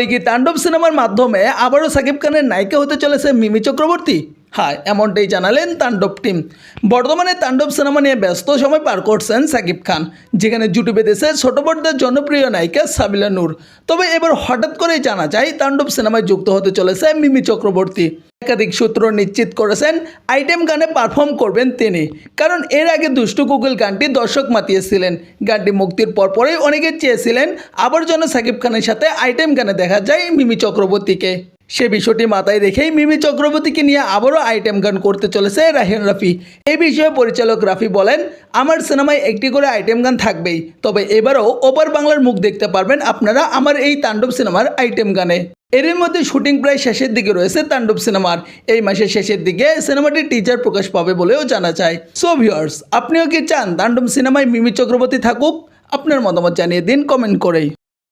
তাহলে কি তাণ্ডব সিনেমার মাধ্যমে আবারও সাকিব খানের নায়িকা হতে চলেছে মিমি চক্রবর্তী। হ্যাঁ এমনটাই জানালেন তাণ্ডব টিম। বর্তমানে তাণ্ডব সিনেমা নিয়ে ব্যস্ত সময় পার করছেন সাকিব খান, যেখানে জুটি বেঁধেছে ছোট পর্দার জনপ্রিয় নায়িকা সাবিলা নূর। তবে এবার হঠাৎ করেই জানা যায়, তাণ্ডব সিনেমায় যুক্ত হতে চলেছে মিমি চক্রবর্তী। একাধিক সূত্র নিশ্চিত করেছেন, আইটেম গানে পারফর্ম করবেন তিনি, কারণ এর আগে দুষ্টু কুকুল গানটি দর্শক মাতিয়েছিলেন। গানটি মুক্তির পরপরই অনেকে চেয়েছিলেন, আবার যেন সাকিব খানের সাথে আইটেম গানে দেখা যায় মিমি চক্রবর্তীকে। সে বিষয়টি মাথায় রেখেই মিমি চক্রবর্তীকে নিয়ে আবারও আইটেম গান করতে চলেছে রাহিন রাফি। এই বিষয়ে পরিচালক রাফি বলেন, আমার সিনেমায় একটি করে আইটেম গান থাকবেই, তবে এবারও ওপার বাংলার মুখ দেখতে পারবেন আপনারা আমার এই তাণ্ডব সিনেমার আইটেম গানে। এর মধ্যে শুটিং প্রায় শেষের দিকে রয়েছে তাণ্ডব সিনেমার। এই মাসের শেষের দিকে সিনেমাটির টিজার প্রকাশ পাবে বলেও জানা যায়। সো ভিউয়ার্স আপনিও কি চান তাণ্ডব সিনেমায় মিমি চক্রবর্তী থাকুক? আপনার মতামত জানিয়ে দিন কমেন্ট করেই।